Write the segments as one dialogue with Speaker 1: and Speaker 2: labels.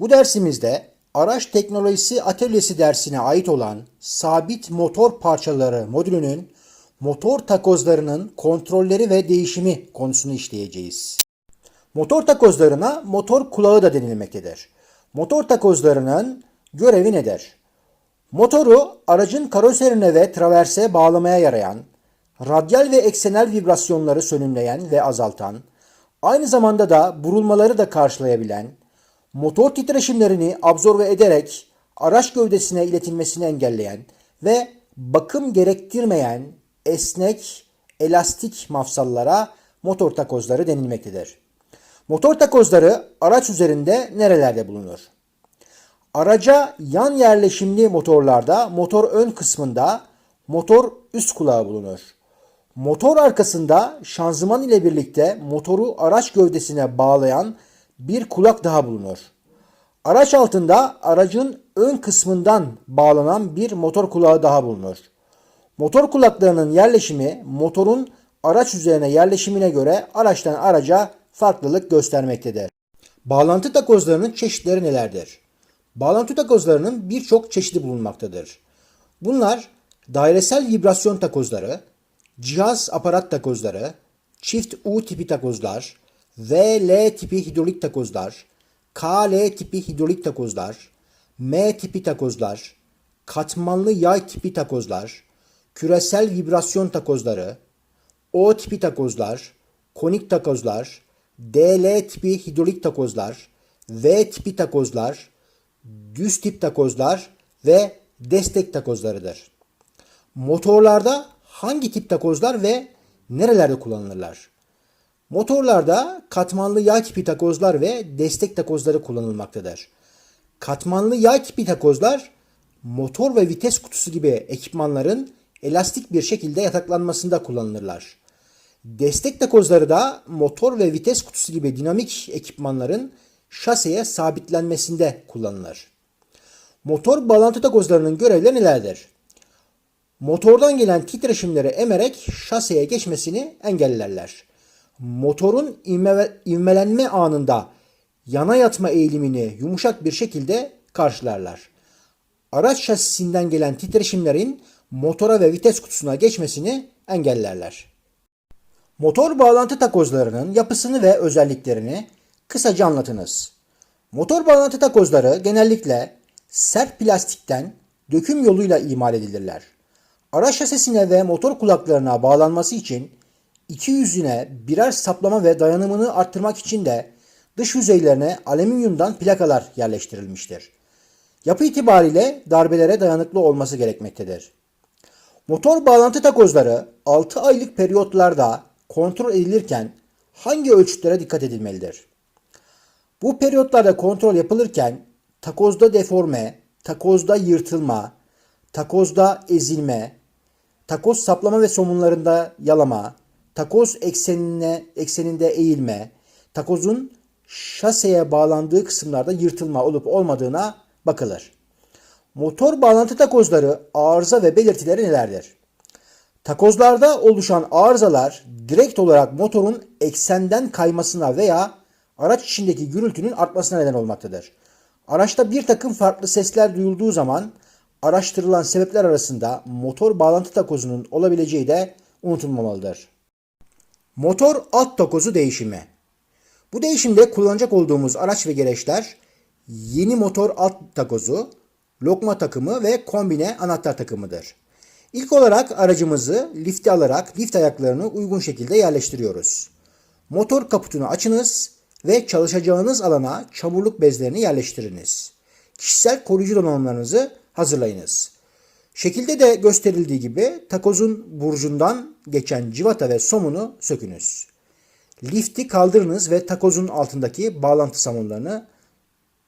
Speaker 1: Bu dersimizde araç teknolojisi atölyesi dersine ait olan sabit motor parçaları modülünün motor takozlarının kontrolleri ve değişimi konusunu işleyeceğiz. Motor takozlarına motor kulağı da denilmektedir. Motor takozlarının görevi nedir? Motoru aracın karoserine ve traverse bağlamaya yarayan, radyal ve eksenel vibrasyonları sönümleyen ve azaltan, aynı zamanda da burulmaları da karşılayabilen, motor titreşimlerini absorbe ederek araç gövdesine iletilmesini engelleyen ve bakım gerektirmeyen esnek, elastik mafsallara motor takozları denilmektedir. Motor takozları araç üzerinde nerelerde bulunur? Araca yan yerleşimli motorlarda motor ön kısmında motor üst kulağı bulunur. Motor arkasında şanzıman ile birlikte motoru araç gövdesine bağlayan bir kulak daha bulunur. Araç altında aracın ön kısmından bağlanan bir motor kulağı daha bulunur. Motor kulaklarının yerleşimi motorun araç üzerine yerleşimine göre araçtan araca farklılık göstermektedir. Bağlantı takozlarının çeşitleri nelerdir? Bağlantı takozlarının birçok çeşidi bulunmaktadır. Bunlar dairesel vibrasyon takozları, cihaz aparat takozları, çift U tipi takozlar, VL tipi hidrolik takozlar, KL tipi hidrolik takozlar, M tipi takozlar, katmanlı yay tipi takozlar, küresel vibrasyon takozları, O tipi takozlar, konik takozlar, DL tipi hidrolik takozlar, V tipi takozlar, düz tip takozlar ve destek takozlarıdır. Motorlarda hangi tip takozlar ve nerelerde kullanılırlar? Motorlarda katmanlı yay tipi takozlar ve destek takozları kullanılmaktadır. Katmanlı yay tipi takozlar motor ve vites kutusu gibi ekipmanların elastik bir şekilde yataklanmasında kullanılırlar. Destek takozları da motor ve vites kutusu gibi dinamik ekipmanların şaseye sabitlenmesinde kullanılır. Motor bağlantı takozlarının görevleri nelerdir? Motordan gelen titreşimleri emerek şaseye geçmesini engellerler. Motorun ivme, ivmelenme anında yana yatma eğilimini yumuşak bir şekilde karşılarlar. Araç şasisinden gelen titreşimlerin motora ve vites kutusuna geçmesini engellerler. Motor bağlantı takozlarının yapısını ve özelliklerini kısaca anlatınız. Motor bağlantı takozları genellikle sert plastikten döküm yoluyla imal edilirler. Araç şasisine ve motor kulaklarına bağlanması için iki yüzüne birer saplama ve dayanımını arttırmak için de dış yüzeylerine alüminyumdan plakalar yerleştirilmiştir. Yapı itibariyle darbelere dayanıklı olması gerekmektedir. Motor bağlantı takozları 6 aylık periyotlarda kontrol edilirken hangi ölçütlere dikkat edilmelidir? Bu periyotlarda kontrol yapılırken takozda deforme, takozda yırtılma, takozda ezilme, takoz saplama ve somunlarında yalama, takoz eksenine, ekseninde eğilme, takozun şaseye bağlandığı kısımlarda yırtılma olup olmadığına bakılır. Motor bağlantı takozları arıza ve belirtileri nelerdir? Takozlarda oluşan arızalar direkt olarak motorun eksenden kaymasına veya araç içindeki gürültünün artmasına neden olmaktadır. Araçta bir takım farklı sesler duyulduğu zaman araştırılan sebepler arasında motor bağlantı takozunun olabileceği de unutulmamalıdır. Motor alt takozu değişimi. Bu değişimde kullanacak olduğumuz araç ve gereçler yeni motor alt takozu, lokma takımı ve kombine anahtar takımıdır. İlk olarak aracımızı lifte alarak lift ayaklarını uygun şekilde yerleştiriyoruz. Motor kaputunu açınız ve çalışacağınız alana çamurluk bezlerini yerleştiriniz. Kişisel koruyucu donanımlarınızı hazırlayınız. Şekilde de gösterildiği gibi takozun burcundan geçen civata ve somunu sökünüz. Lifti kaldırınız ve takozun altındaki bağlantı samunlarını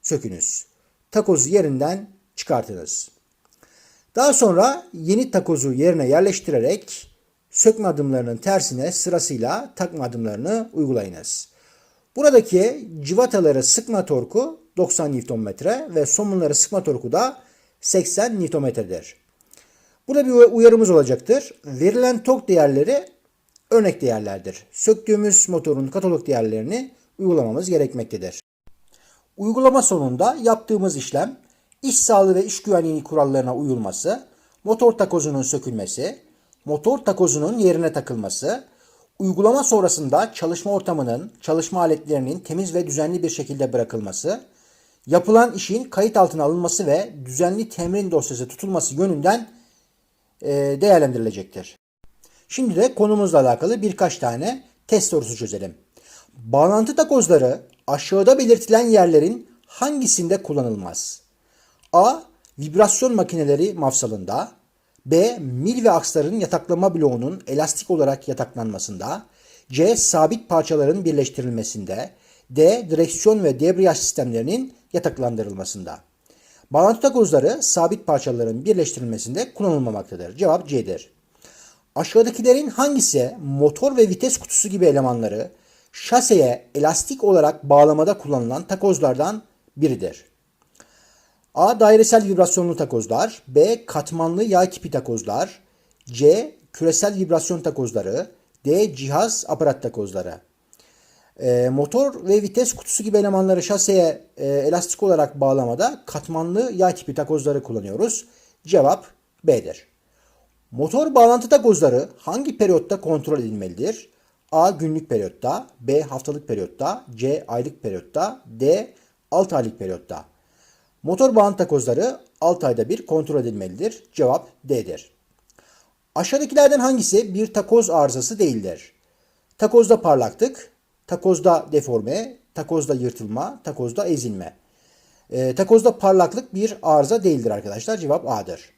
Speaker 1: sökünüz. Takozu yerinden çıkartınız. Daha sonra yeni takozu yerine yerleştirerek sökme adımlarının tersine sırasıyla takma adımlarını uygulayınız. Buradaki civataları sıkma torku 90 Nm ve somunları sıkma torku da 80 Nm'dir. Burada bir uyarımız olacaktır. Verilen tork değerleri örnek değerlerdir. Söktüğümüz motorun katalog değerlerini uygulamamız gerekmektedir. Uygulama sonunda yaptığımız işlem iş sağlığı ve iş güvenliği kurallarına uyulması, motor takozunun sökülmesi, motor takozunun yerine takılması, uygulama sonrasında çalışma ortamının, çalışma aletlerinin temiz ve düzenli bir şekilde bırakılması, yapılan işin kayıt altına alınması ve düzenli temrin dosyası tutulması yönünden değerlendirilecektir. Şimdi de konumuzla alakalı birkaç tane test sorusu çözelim. Bağlantı takozları aşağıda belirtilen yerlerin hangisinde kullanılmaz? A. Vibrasyon makineleri mafsalında. B. Mil ve aksların yataklama bloğunun elastik olarak yataklanmasında. C. Sabit parçaların birleştirilmesinde. D. Direksiyon ve debriyaj sistemlerinin yataklandırılmasında. Bağlantı takozları sabit parçaların birleştirilmesinde kullanılmamaktadır. Cevap C'dir. Aşağıdakilerin hangisi motor ve vites kutusu gibi elemanları şaseye elastik olarak bağlamada kullanılan takozlardan biridir? A. Dairesel vibrasyonlu takozlar. B. Katmanlı yay kipi takozlar. C. Küresel vibrasyon takozları. D. Cihaz aparat takozları. E, motor ve vites kutusu gibi elemanları şaseye e, elastik olarak bağlamada katmanlı yay tipi takozları kullanıyoruz. Cevap B'dir. Motor bağlantı takozları hangi periyotta kontrol edilmelidir? A. Günlük periyotta, B. Haftalık periyotta, C. Aylık periyotta, D. 6 aylık periyotta. Motor bağlantı takozları 6 ayda bir kontrol edilmelidir. Cevap D'dir. Aşağıdakilerden hangisi bir takoz arızası değildir? Takozda parlaklık, takozda deforme, takozda yırtılma, takozda ezilme. E, takozda parlaklık bir arıza değildir arkadaşlar. Cevap A'dır.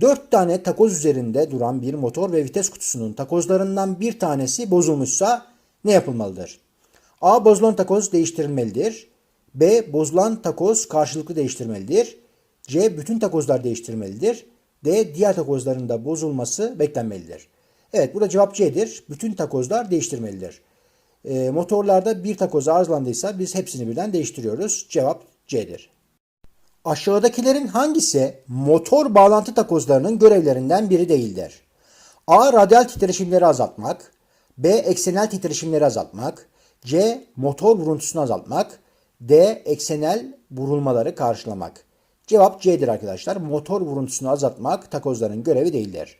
Speaker 1: 4 tane takoz üzerinde duran bir motor ve vites kutusunun takozlarından bir tanesi bozulmuşsa ne yapılmalıdır? A. Bozulan takoz değiştirilmelidir. B. Bozulan takoz karşılıklı değiştirmelidir. C. Bütün takozlar değiştirmelidir. D. Diğer takozların da bozulması beklenmelidir. Evet burada cevap C'dir. Bütün takozlar değiştirmelidir. E, motorlarda bir takoz arızalandıysa biz hepsini birden değiştiriyoruz. Cevap C'dir. Aşağıdakilerin hangisi motor bağlantı takozlarının görevlerinden biri değildir? A. Radyal titreşimleri azaltmak. B. Eksenel titreşimleri azaltmak. C. Motor vuruntusunu azaltmak. D. Eksenel vurulmaları karşılamak. Cevap C'dir arkadaşlar. Motor vuruntusunu azaltmak takozların görevi değildir.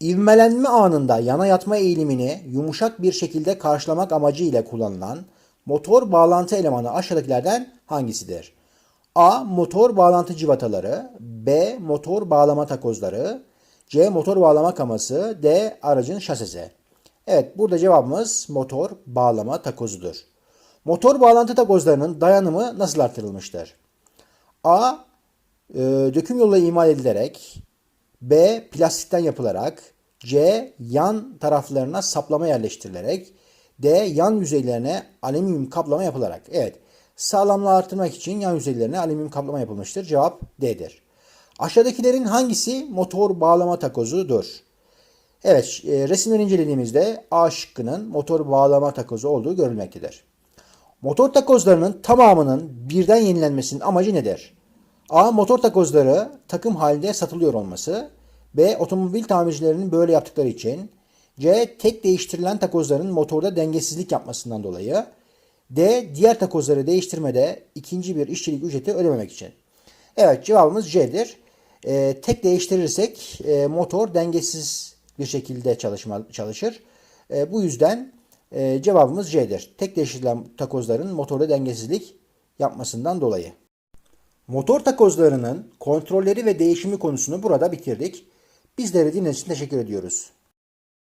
Speaker 1: İvmelenme anında yana yatma eğilimini yumuşak bir şekilde karşılamak amacıyla kullanılan motor bağlantı elemanı aşağıdakilerden hangisidir? A. Motor bağlantı civataları B. Motor bağlama takozları C. Motor bağlama kaması D. Aracın şasisi Evet burada cevabımız motor bağlama takozudur. Motor bağlantı takozlarının dayanımı nasıl artırılmıştır? A. E, döküm yolla imal edilerek B. Plastikten yapılarak C. Yan taraflarına saplama yerleştirilerek D. Yan yüzeylerine alüminyum kaplama yapılarak. Evet. Sağlamlığı artırmak için yan yüzeylerine alüminyum kaplama yapılmıştır. Cevap D'dir. Aşağıdakilerin hangisi motor bağlama takozudur? Evet, e, resimleri incelediğimizde A şıkkının motor bağlama takozu olduğu görülmektedir. Motor takozlarının tamamının birden yenilenmesinin amacı nedir? A. Motor takozları takım halinde satılıyor olması. B. Otomobil tamircilerinin böyle yaptıkları için. C. Tek değiştirilen takozların motorda dengesizlik yapmasından dolayı. D. Diğer takozları değiştirmede ikinci bir işçilik ücreti ödememek için. Evet cevabımız C'dir. E, tek değiştirirsek e, motor dengesiz bir şekilde çalışma, çalışır. E, bu yüzden e, cevabımız C'dir. Tek değiştirilen takozların motorda dengesizlik yapmasından dolayı. Motor takozlarının kontrolleri ve değişimi konusunu burada bitirdik. Bizleri dinlediğiniz için teşekkür ediyoruz.